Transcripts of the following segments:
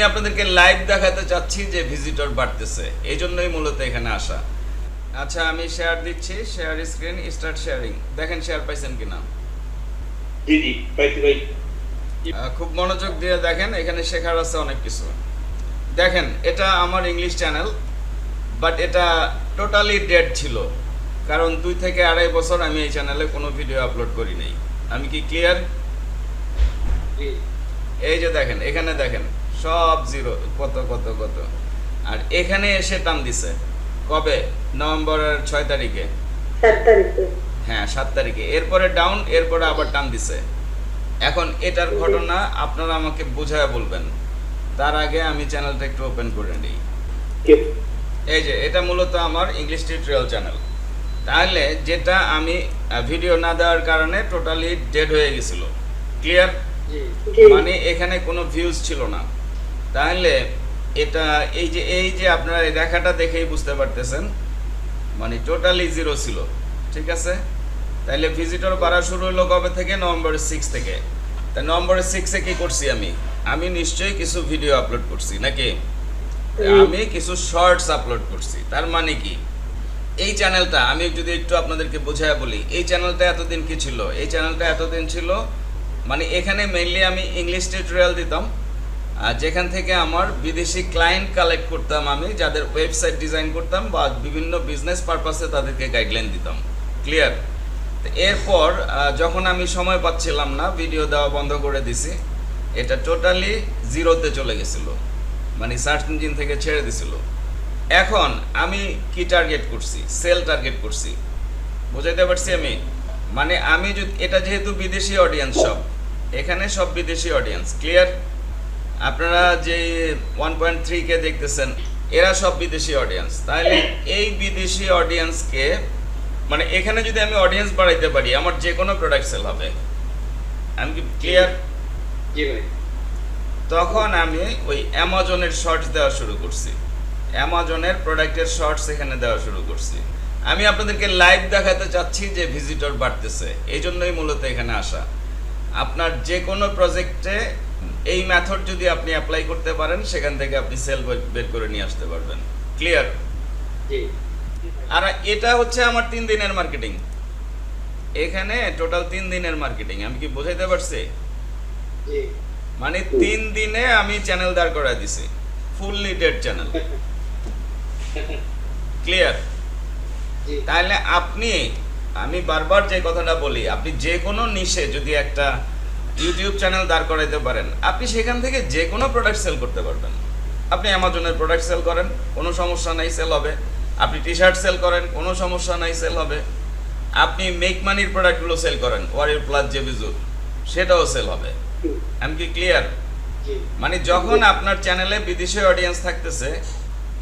আমি আপনাদেরকে লাইভ দেখাতে চাচ্ছি যে ভিজিটর বাড়তেছে। এই জন্যই মূলত এখানে আসা। আচ্ছা আমি শেয়ার দিচ্ছি শেয়ার স্ক্রিন স্টার্ট শেয়ারিং দেখেন শেয়ার পাইছেন কিনা? জি জি পাইছি ভাই। খুব মনোযোগ দিয়ে দেখেন এখানে শেখার আছে অনেক কিছু। দেখেন এটা আমার ইংলিশ চ্যানেল বাট এটা টোটালি ডেড ছিল। কারণ দুই থেকে আড়াই বছর আমি এই চ্যানেলে কোনো ভিডিও আপলোড করি নাই। আমি কি ক্লিয়ার এই যে দেখেন এখানে দেখেন। সব জিরো কত কত কত। আর এখানে এসে টান দিছে। কবে? নভেম্বরের ছয় তারিখে। হ্যাঁ সাত তারিখে। এরপরে ডাউন এরপরে আবার টান দিছে। এখন এটার ঘটনা আপনারা আমাকে বোঝায় বলবেন। তার আগে আমি চ্যানেলটা একটু ওপেন করে নিই। এই যে এটা মূলত আমার ইংলিশ টিউটোরিয়াল চ্যানেল তাহলে যেটা আমি ভিডিও না দেওয়ার কারণে টোটালি ডেড হয়ে গেছিল। ক্লিয়ার মানে এখানে কোনো ভিউজ ছিল না। তাহলে এটা এই যে এই যে আপনারা এই রেখাটা দেখেই বুঝতে পারতেছেন মানে টোটালি জিরো ছিল ঠিক আছে? তাহলে ভিজিটর বাড়া শুরু হলো কবে থেকে? নভেম্বর সিক্স থেকে। তা নভেম্বর সিক্সে কি করছি আমি? আমি নিশ্চয়ই কিছু ভিডিও আপলোড করছি নাকি? আমি কিছু শর্টস আপলোড করছি তার মানে কি? এই চ্যানেলটা আমি যদি একটু আপনাদেরকে বোঝায় বলি এই চ্যানেলটা এতদিন কি ছিল? এই চ্যানেলটা এতদিন ছিল মানে এখানে মেইনলি আমি ইংলিশ টিউটোরিয়াল দিতাম যেখান থেকে আমার বিদেশি ক্লায়েন্ট কালেক্ট করতাম আমি, যাদের ওয়েবসাইট ডিজাইন করতাম বা বিভিন্ন বিজনেস পারপাসে তাদেরকে গাইডলাইন দিতাম। ক্লিয়ার এরপর যখন আমি সময় পাচ্ছিলাম না ভিডিও দেওয়া বন্ধ করে দিছি, এটা টোটালি জিরোতে চলে গেছিল। মানে সার্চ ইঞ্জিন থেকে ছেড়ে দিছিল। এখন আমি কি টার্গেট করছি? সেল টার্গেট করছি। বুঝাইতে পারছি আমি? মানে আমি এটা যেহেতু বিদেশি অডিয়েন্স সব, এখানে সব বিদেশি অডিয়েন্স ক্লিয়ার আপনারা যে ওয়ান পয়েন্ট থ্রি কে দেখতেছেন এরা সব বিদেশি অডিয়েন্স তাহলে এই বিদেশি অডিয়েন্সকে মানে এখানে যদি আমি অডিয়েন্স বাড়াইতে পারি আমার যে কোনো প্রোডাক্ট সেল হবে। আমি কি ক্লিয়ার তখন আমি ওই অ্যামাজনের শর্টস দেওয়া শুরু করছি। অ্যামাজনের প্রোডাক্টের শর্টস এখানে দেওয়া শুরু করছি। আমি আপনাদেরকে লাইভ দেখাতে চাচ্ছি যে ভিজিটর বাড়তেছে। এই জন্যই মূলত এখানে আসা। আপনার যে কোনো প্রজেক্টে এই মেথড যদি আপনি অ্যাপ্লাই করতে পারেন সেখান থেকে আপনি সেল বের করে নিয়ে আসতে পারবেন। ক্লিয়ার আর এটা হচ্ছে আমার তিন দিনের মার্কেটিং এখানে টোটাল তিন দিনের মার্কেটিং আমি কি বোঝাইতে পারছি? মানে তিন দিনে আমি চ্যানেল দাঁড় করায় দিছি। ফুল ডেড চ্যানেল ক্লিয়ার তাহলে আপনি আমি বারবার যে কথাটা বলি আপনি যে কোনো নিশে যদি একটা ইউটিউব চ্যানেল দাঁড় করাইতে পারেন। আপনি সেখান থেকে যে কোনো প্রোডাক্ট সেল করতে পারবেন। আপনি অ্যামাজনের প্রোডাক্ট সেল করেন কোনো সমস্যা নাই সেল হবে। আপনি টি শার্ট সেল করেন কোনো সমস্যা নাই সেল হবে। আপনি মেক মানির প্রোডাক্টগুলো সেল করেন ওয়ারির প্লাস যে বিজু সেটাও সেল হবে। আমি কি ক্লিয়ার মানে যখন আপনার চ্যানেলে বিদেশি অডিয়েন্স থাকতেছে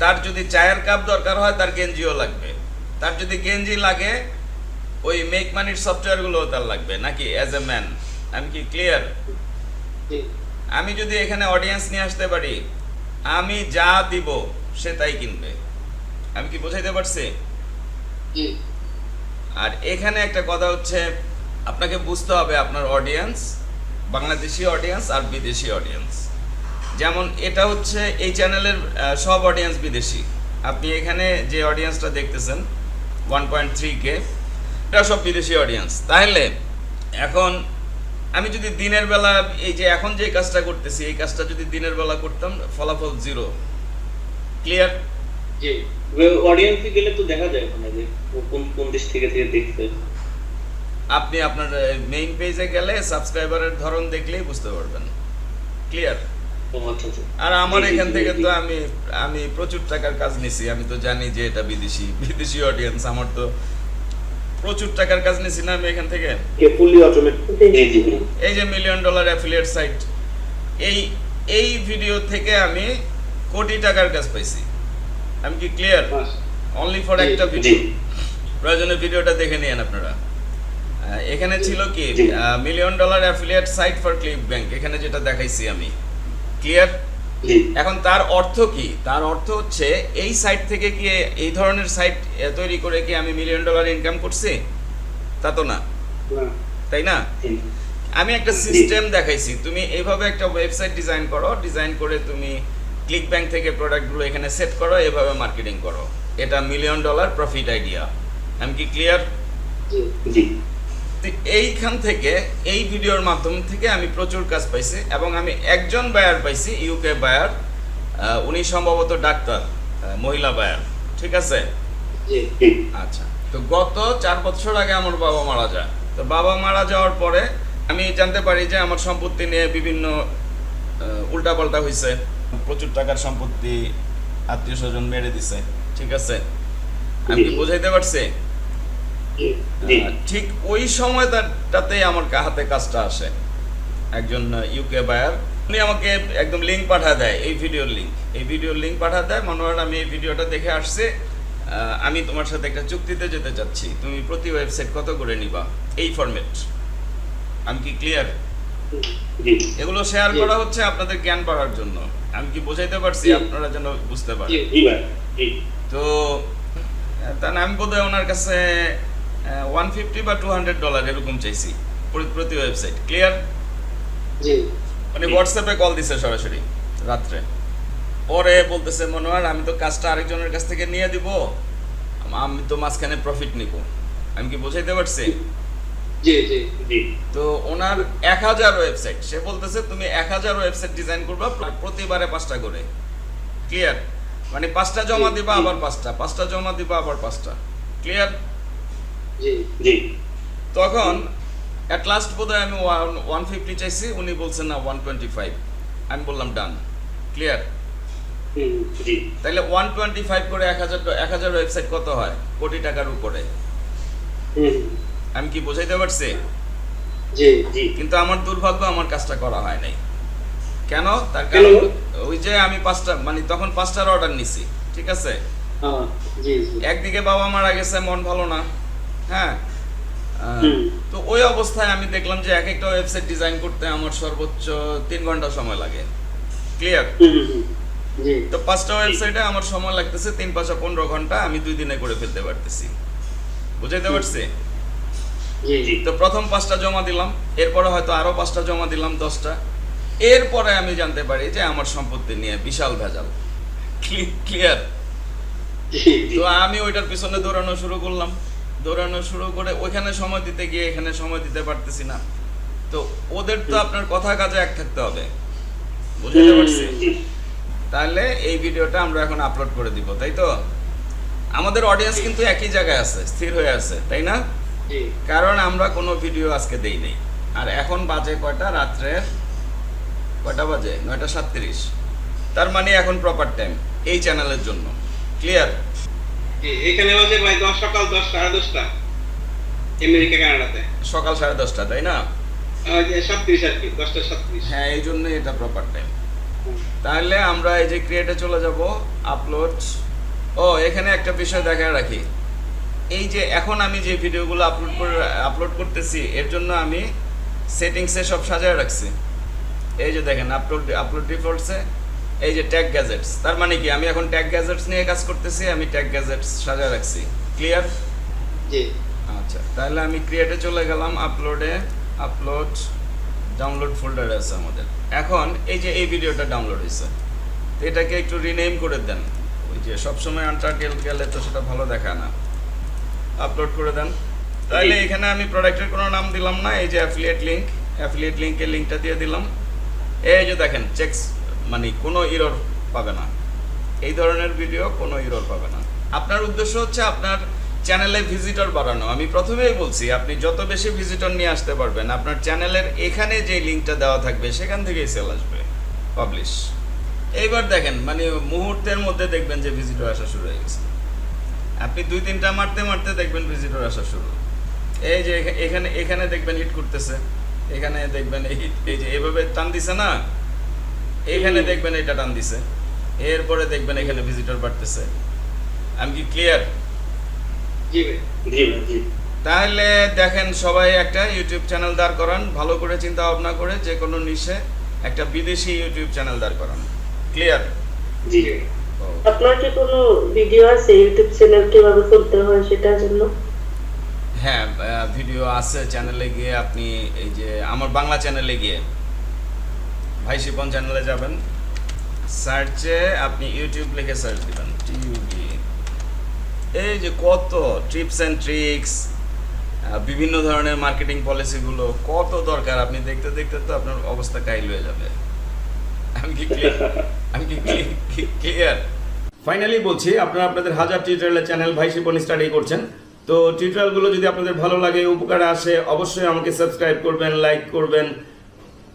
তার যদি চায়ের কাপ দরকার হয় তার গেঞ্জিও লাগবে। তার যদি গেঞ্জি লাগে ওই মেক মানির সফটওয়্যারগুলোও তার লাগবে নাকি? অ্যাজ এ ম্যান আমি কি ক্লিয়ার আমি যদি এখানে অডিয়েন্স নিয়ে আসতে পারি আমি যা দিব সে তাই কিনবে। আমি কি বোঝাইতে পারছি? আর এখানে একটা কথা হচ্ছে আপনাকে বুঝতে হবে আপনার অডিয়েন্স বাংলাদেশি অডিয়েন্স আর বিদেশি অডিয়েন্স যেমন এটা হচ্ছে এই চ্যানেলের সব অডিয়েন্স বিদেশি। আপনি এখানে যে অডিয়েন্সটা দেখতেছেন ওয়ান পয়েন্ট থ্রি কে এটা সব বিদেশি অডিয়েন্স তাহলে এখন আমি যদি দিনের বেলা এই যে এখন যে কাজটা করতেছি এই কাজটা যদি দিনের বেলা করতাম ফলাফল জিরো ক্লিয়ার জি। অডিয়েন্সে গেলে তো দেখা যায় ওখানে যে কোন কোন দেশ থেকে থেকে দেখছে। আপনি আপনার মেইন পেজে গেলে সাবস্ক্রাইবারের ধরন দেখলেই বুঝতে পারবেন। ক্লিয়ার আচ্ছা আচ্ছা। আর আমার এখান থেকে তো আমি আমি প্রচুর টাকার কাজ নিছি। আমি তো জানি যে এটা বিদেশি বিদেশি অডিয়েন্স আমার তো প্রচুর টাকার কাজ নিছি না আমি এখান থেকে। অটোমেটেড এই যে মিলিয়ন। ডলার অ্যাফিলিয়েট সাইট এই এই ভিডিও থেকে আমি কোটি টাকার কাজ পাইছি। আমি কি ক্লিয়ার অনলি ফর একটা ভিডিও প্রয়োজনে ভিডিওটা দেখে নিয়েন আপনারা। এখানে ছিল কি। Million dollar affiliate site for ClickBank এখানে যেটা দেখাইছি আমি। ক্লিয়ার এখন তার অর্থ কি? তার অর্থ হচ্ছে এই সাইট থেকে কি এই ধরনের সাইট তৈরি করে কি আমি মিলিয়ন ডলার ইনকাম করছি? তা তো না। তাই না? আমি একটা সিস্টেম দেখাইছি। তুমি এইভাবে একটা ওয়েবসাইট ডিজাইন করো ডিজাইন করে তুমি ক্লিক ব্যাংক থেকে প্রোডাক্টগুলো এখানে সেট করো এভাবে মার্কেটিং করো। এটা মিলিয়ন ডলার প্রফিট আইডিয়া আমি কি ক্লিয়ার জি। এইখান থেকে এই ভিডিওর মাধ্যম থেকে আমি প্রচুর কাজ পাইছি এবং আমি একজন বায়ার পাইছি ইউকে বায়ার উনি সম্ভবত ডাক্তার মহিলা বায়ার ঠিক আছে? আচ্ছা তো গত চার বছর আগে আমার বাবা মারা যায়। তো বাবা মারা যাওয়ার পরে আমি জানতে পারি যে আমার সম্পত্তি নিয়ে বিভিন্ন উল্টাপাল্টা হয়েছে প্রচুর টাকার সম্পত্তি আত্মীয় স্বজন মেরে দিছে ঠিক আছে? আমি কি। বোঝাইতে পারছি? ঠিক ওই সময়টাতেই আমার হাতে কাজটা আসে। একজন ইউকে বায়ার উনি আমাকে একদম লিঙ্ক পাঠা দেয় এই ভিডিওর লিঙ্ক এই ভিডিওর লিঙ্ক পাঠা দেয় মনোহর আমি এই ভিডিওটা দেখে আসছে আমি তোমার সাথে একটা চুক্তিতে যেতে চাচ্ছি। তুমি প্রতি ওয়েবসাইট কত করে নিবা? এই ফরম্যাট আমি কি ক্লিয়ার এগুলো শেয়ার করা হচ্ছে আপনাদের জ্ঞান বাড়ার জন্য। আমি কি বোঝাইতে পারছি? আপনারা যেন বুঝতে পারেন। তো তাহলে আমি বোধহয় ওনার কাছে ওয়ান ফিফটি বা টু হান্ড্রেড ডলার এরকম চাইছি প্রতি- প্রতি ওয়েবসাইট ক্লিয়ার জি। মানে জি। হোয়াটসঅ্যাপে কল দিছে সরাসরি রাত্রে। পরে বলতেছে মনে হয় আমি তো কাজটা আরেকজনের কাছ থেকে নিয়ে দিব। আমি তো মাঝখানে প্রফিট নিব। আমি কি বোঝাইতে পারছি? জি জি। জি। তো ওনার এক হাজার ওয়েবসাইট সে বলতেছে তুমি এক হাজার ওয়েবসাইট ডিজাইন করবা প্রতিবারে পাঁচটা করে। ক্লিয়ার মানে পাঁচটা জমা দিবা। আবার পাঁচটা পাঁচটা জমা দিবা আবার পাঁচটা। ক্লিয়ার জি। জি। তখন অ্যাট লাস্ট বোধহয় আমি ওয়ান ওয়ান ফিফটি চাইছি উনি বলছেন না ওয়ান টোয়েন্টি ফাইভ আমি বললাম ডান ক্লিয়ার তাহলে ওয়ান টোয়েন্টি ফাইভ করে এক হাজার এক হাজার ওয়েবসাইট কত হয়? কোটি টাকার উপরে। আমি কি বোঝাইতে পারছি? জি জি। কিন্তু আমার দুর্ভাগ্য আমার কাজটা করা হয় নাই। কেন? তার কারণ ওই যে আমি পাঁচটা মানে তখন পাঁচটার অর্ডার নিছি ঠিক আছে? হ্যাঁ, একদিকে বাবা মারা গেছে মন ভালো না। হ্যাঁ। তো ওই অবস্থায় আমি দেখলাম যে এক একটা ওয়েবসাইট ডিজাইন করতে আমার সর্বোচ্চ তিন ঘণ্টা সময় লাগে। ক্লিয়ার তো পাঁচটা ওয়েবসাইটে আমার সময় লাগতেছে তিন পাঁচশো পনেরো ঘণ্টা আমি দুই দিনে করে ফেলতে পারতেছি। বুঝাইতে পারছি? তো প্রথম পাঁচটা জমা দিলাম এরপরে হয়তো আরও পাঁচটা জমা দিলাম দশটা। এরপরে আমি জানতে পারি যে আমার সম্পত্তি নিয়ে বিশাল ভেজাল। ক্লিয়ার তো আমি ওইটার পিছনে দৌড়ানো শুরু করলাম। দৌড়ানো শুরু করে ওইখানে সময় দিতে গিয়ে এখানে সময় দিতে পারতেছি না। তো ওদের তো আপনার কথা কাজে এক থাকতে হবে। বুঝতে পারছি? তাহলে এই ভিডিওটা আমরা এখন আপলোড করে দিব তাই তো? আমাদের অডিয়েন্স কিন্তু একই জায়গায় আছে স্থির হয়ে আছে তাই না? কারণ আমরা কোনো ভিডিও আজকে দেই নেই। আর এখন বাজে কয়টা? রাত্রের কয়টা বাজে? নয়টা সাতত্রিশ। তার মানে এখন প্রপার টাইম এই চ্যানেলের জন্য। ক্লিয়ার এখানে বাজে ভাই দশ সকাল দশ সাড়ে দশটা আমেরিকা কানাডাতে। সকাল সাড়ে দশটা তাই না? সাতত্রিশ আর কি দশটা সাতত্রিশ। হ্যাঁ এই জন্যই এটা প্রপার টাইম তাহলে আমরা এই যে ক্রিয়েটে চলে যাব আপলোড ও এখানে একটা বিষয় দেখায় রাখি। এই যে এখন আমি যে ভিডিওগুলো আপলোড করে আপলোড করতেছি এর জন্য আমি সেটিংসে সব সাজায় রাখছি। এই যে দেখেন আপলোড আপলোড ডিফল্টসে এই যে ট্যাগ গ্যাজেটস তার মানে কি? আমি এখন ট্যাগ গ্যাজেটস নিয়ে কাজ করতেছি আমি ট্যাগ গ্যাজেটস সাজায় রাখছি। ক্লিয়ার জি। আচ্ছা তাহলে আমি ক্রিয়েটে চলে গেলাম আপলোডে আপলোড ডাউনলোড ফোল্ডারে আছে আমাদের। এখন এই যে এই ভিডিওটা ডাউনলোড হয়েছে তো এটাকে একটু রিনেম করে দেন। ওই যে সবসময় আনটার্টেল গেলে তো সেটা ভালো দেখায় না। আপলোড করে দেন। তাহলে এখানে আমি প্রোডাক্টের কোনো নাম দিলাম না এই যে অ্যাফিলিয়েট লিঙ্ক অ্যাফিলিয়েট লিঙ্কের লিঙ্কটা দিয়ে দিলাম। এই যে দেখেন চেকস মানে কোনো ইরর পাবে না। এই ধরনের ভিডিও কোনো ইরর পাবে না। আপনার উদ্দেশ্য হচ্ছে আপনার চ্যানেলে ভিজিটর বাড়ানো। আমি প্রথমেই বলছি, আপনি যত বেশি ভিজিটর নিয়ে আসতে পারবেন, আপনার চ্যানেলের এখানে যে লিঙ্কটা দেওয়া থাকবে, সেখান থেকেই সেল আসবে পাবলিশ এইবার দেখেন মানে মুহূর্তের মধ্যে দেখবেন যে ভিজিটর আসা শুরু হয়ে গেছে। আপনি দুই তিনটা মারতে মারতে দেখবেন ভিজিটর আসা শুরু। এই যে এখানে এখানে দেখবেন হিট করতেছে এখানে দেখবেন এই যে এভাবে টান দিছে না? এখানে দেখবেন এটা টান দিছে। এরপরে দেখবেন এখানে ভিজিটর বাড়তেছে। আমি কি ক্লিয়ার জি ভাই। জি ভাই, জি। তাহলে দেখেন সবাই একটা ইউটিউব চ্যানেল দাঁড় করান ভালো করে চিন্তা ভাবনা করে যে কোনো নিশে একটা বিদেশি ইউটিউব চ্যানেল দাঁড় করান। ক্লিয়ার জি। আপনার কি কোনো ভিডিও আছে ইউটিউব চ্যানেল কীভাবে খুলতে হয় সেটার জন্য? হ্যাঁ ভিডিও আছে চ্যানেলে গিয়ে আপনি এই যে আমার বাংলা চ্যানেলে গিয়ে। ভাই শিপন চ্যানেলে যাবেন। সার্চে আপনি ইউটিউব লিখে সার্চ দিবেন। টিউবি এই যে কত টিপস অ্যান্ড ট্রিক্স বিভিন্ন ধরনের মার্কেটিং পলিসিগুলো কত দরকার। আপনি দেখতে দেখতে তো আপনার অবস্থা কাইল হয়ে যাবে। আমি কি clear? আমি কি ক্লিয়ার ফাইনালি বলছি, আপনারা আপনাদের হাজার টিউটোরিয়ালের চ্যানেল ভাই শিপন স্টাডি করছেন। তো টিউটোরিয়ালগুলো যদি আপনাদের ভালো লাগে, উপকারে আসে, অবশ্যই আমাকে সাবস্ক্রাইব করবেন লাইক করবেন।